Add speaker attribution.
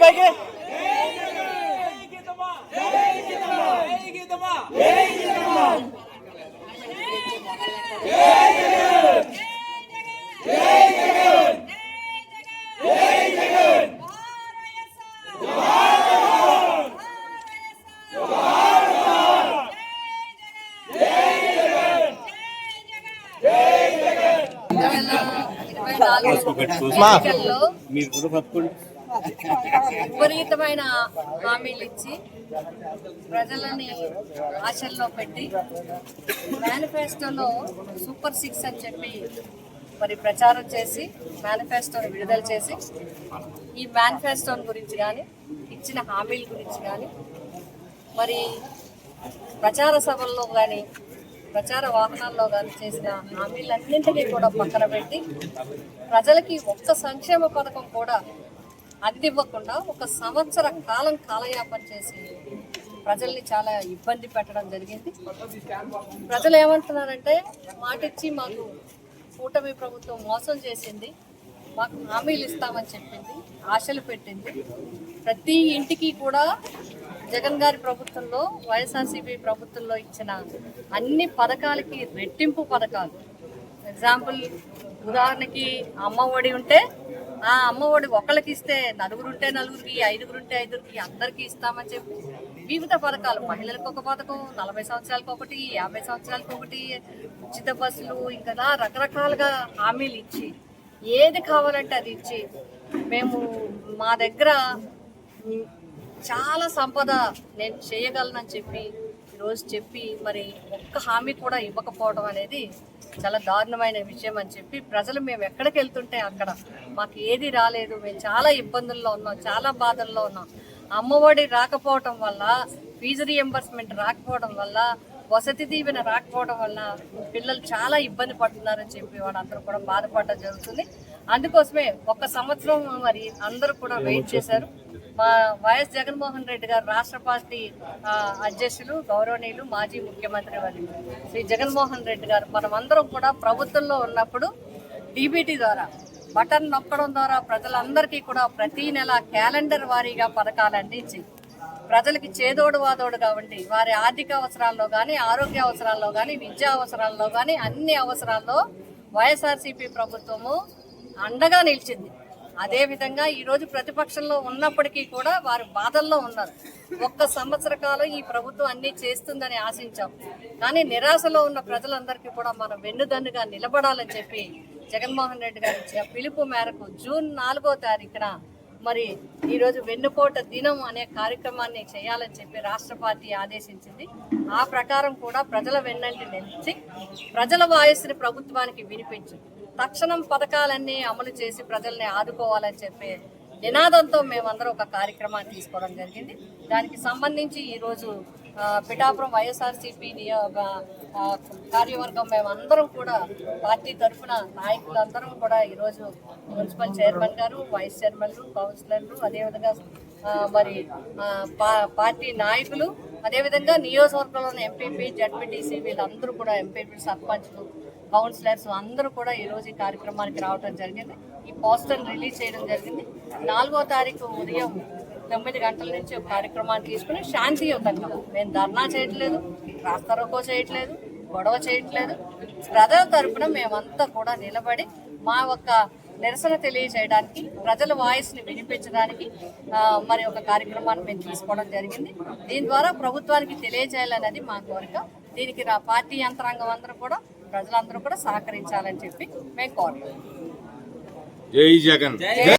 Speaker 1: पाहिजे
Speaker 2: విపరీతమైన హామీలు ఇచ్చి ప్రజలని ఆశల్లో పెట్టి మేనిఫెస్టోలో సూపర్ సిక్స్ అని చెప్పి మరి ప్రచారం చేసి మేనిఫెస్టోని విడుదల చేసి ఈ మేనిఫెస్టోని గురించి కానీ ఇచ్చిన హామీల గురించి కానీ మరి ప్రచార సభల్లో కానీ ప్రచార వాహనాల్లో కానీ చేసిన హామీలన్నింటినీ కూడా పక్కన పెట్టి ప్రజలకి ఒక్క సంక్షేమ పథకం కూడా అందివ్వకుండా ఒక సంవత్సర కాలం కాలయాపన చేసి ప్రజల్ని చాలా ఇబ్బంది పెట్టడం జరిగింది. ప్రజలు ఏమంటున్నారంటే మాటిచ్చి మాకు కూటమి ప్రభుత్వం మోసం చేసింది మాకు హామీలు ఇస్తామని చెప్పింది ఆశలు పెట్టింది. ప్రతి ఇంటికి కూడా జగన్ గారి ప్రభుత్వంలో వైఎస్ఆర్సీపీ ప్రభుత్వంలో ఇచ్చిన అన్ని పథకాలకి రెట్టింపు పథకాలు. ఎగ్జాంపుల్ ఉదాహరణకి అమ్మ ఒడి ఉంటే ఆ అమ్మ ఒడి ఒకళ్ళకి ఇస్తే నలుగురు ఉంటే నలుగురికి ఐదుగురు ఉంటే ఐదుగురికి అందరికీ ఇస్తామని చెప్పి వివిధ పథకాలు. మహిళలకు ఒక పథకం నలభై సంవత్సరాలకు ఒకటి యాభై సంవత్సరాలకు ఒకటి ఉచిత బస్సులు ఇంకా రకరకాలుగా హామీలు ఇచ్చి ఏది కావాలంటే అది ఇచ్చి మేము మా దగ్గర చాలా సంపద నేను చేయగలనని చెప్పి ఈరోజు చెప్పి మరి ఒక్క హామీ కూడా ఇవ్వకపోవడం అనేది చాలా దారుణమైన విషయం అని చెప్పి ప్రజలు మేము ఎక్కడికి వెళ్తుంటే అక్కడ మాకు ఏది రాలేదు. మేము చాలా ఇబ్బందుల్లో ఉన్నాం చాలా బాధల్లో ఉన్నాం. అమ్మఒడి రాకపోవడం వల్ల ఫీజు రియంబర్స్మెంట్ రాకపోవడం వల్ల వసతి దీవెన రాకపోవడం వల్ల పిల్లలు చాలా ఇబ్బంది పడుతున్నారని చెప్పి వాళ్ళందరూ కూడా బాధపడడం జరుగుతుంది. అందుకోసమే ఒక సంవత్సరం మరి అందరూ కూడా వెయిట్ చేశారు. మా వైఎస్ జగన్మోహన్ రెడ్డి గారు రాష్ట్ర పార్టీ అధ్యక్షులు గౌరవనీయులు మాజీ ముఖ్యమంత్రి వారి శ్రీ జగన్మోహన్ రెడ్డి గారు. మనమందరం కూడా ప్రభుత్వంలో ఉన్నప్పుడు డీబీటీ ద్వారా బటన్ నొక్కడం ద్వారా ప్రజలందరికీ కూడా ప్రతి నెల క్యాలెండర్ వారీగా పథకాలు అందించి ప్రజలకి చేదోడు వాదోడుగా ఉండి వారి ఆర్థిక అవసరాల్లో కానీ ఆరోగ్య అవసరాల్లో కానీ విద్యా అవసరాల్లో కానీ అన్ని అవసరాల్లో వైఎస్ఆర్సీపీ ప్రభుత్వము అండగా నిలిచింది. అదే విధంగా ఈ రోజు ప్రతిపక్షంలో ఉన్నప్పటికీ కూడా వారు బాధల్లో ఉన్నారు. ఒక్క సంవత్సర కాలం ఈ ప్రభుత్వం అన్ని చేస్తుందని ఆశించాం. కానీ నిరాశలో ఉన్న ప్రజలందరికీ కూడా మనం వెన్నుదన్నుగా నిలబడాలని చెప్పి జగన్మోహన్ రెడ్డి గారు ఇచ్చిన పిలుపు మేరకు జూన్ నాలుగో తారీఖున మరి ఈరోజు వెన్నుపోట దినం అనే కార్యక్రమాన్ని చేయాలని చెప్పి రాష్ట్ర పార్టీ ఆదేశించింది. ఆ ప్రకారం కూడా ప్రజల వెన్నంటి నిలిచి ప్రజల వాయస్సుని ప్రభుత్వానికి వినిపించింది. తక్షణం పథకాలన్నీ అమలు చేసి ప్రజల్ని ఆదుకోవాలని చెప్పి నినాదంతో మేమందరం ఒక కార్యక్రమాన్ని తీసుకోవడం జరిగింది. దానికి సంబంధించి ఈరోజు పిఠాపురం వైఎస్ఆర్సీపీ నియోగ కార్యవర్గం మేమందరం కూడా పార్టీ తరఫున నాయకులందరం కూడా ఈరోజు మున్సిపల్ చైర్మన్ గారు వైస్ చైర్మన్లు కౌన్సిలర్లు అదేవిధంగా మరి పా- పార్టీ నాయకులు అదేవిధంగా నియోజకవర్గంలోని ఎంపీపీ జడ్పీటీసీ వీళ్ళందరూ కూడా ఎంపీపీ సర్పంచ్లు కౌన్సిలర్స్ అందరూ కూడా ఈరోజు ఈ కార్యక్రమానికి రావడం జరిగింది. ఈ పోస్టర్ రిలీజ్ చేయడం జరిగింది. నాలుగో తారీఖు ఉదయం తొమ్మిది గంటల నుంచి ఒక కార్యక్రమాన్ని తీసుకుని శాంతియుతంగా మేము ధర్నా చేయట్లేదు రాస్తారోకో చేయట్లేదు గొడవ చేయట్లేదు. ప్రజల తరపున మేమంతా కూడా నిలబడి మా యొక్క నిరసన తెలియజేయడానికి ప్రజల వాయిస్ని వినిపించడానికి మరి ఒక కార్యక్రమాన్ని మేము తీసుకోవడం జరిగింది. దీని ద్వారా ప్రభుత్వానికి తెలియజేయాలనేది మా కోరిక. దీనికి నా పార్టీ యంత్రాంగం అందరూ కూడా ప్రజలందరూ కూడా సహకరించాలని చెప్పి మేము కోరుతున్నాం
Speaker 3: జై జగన్.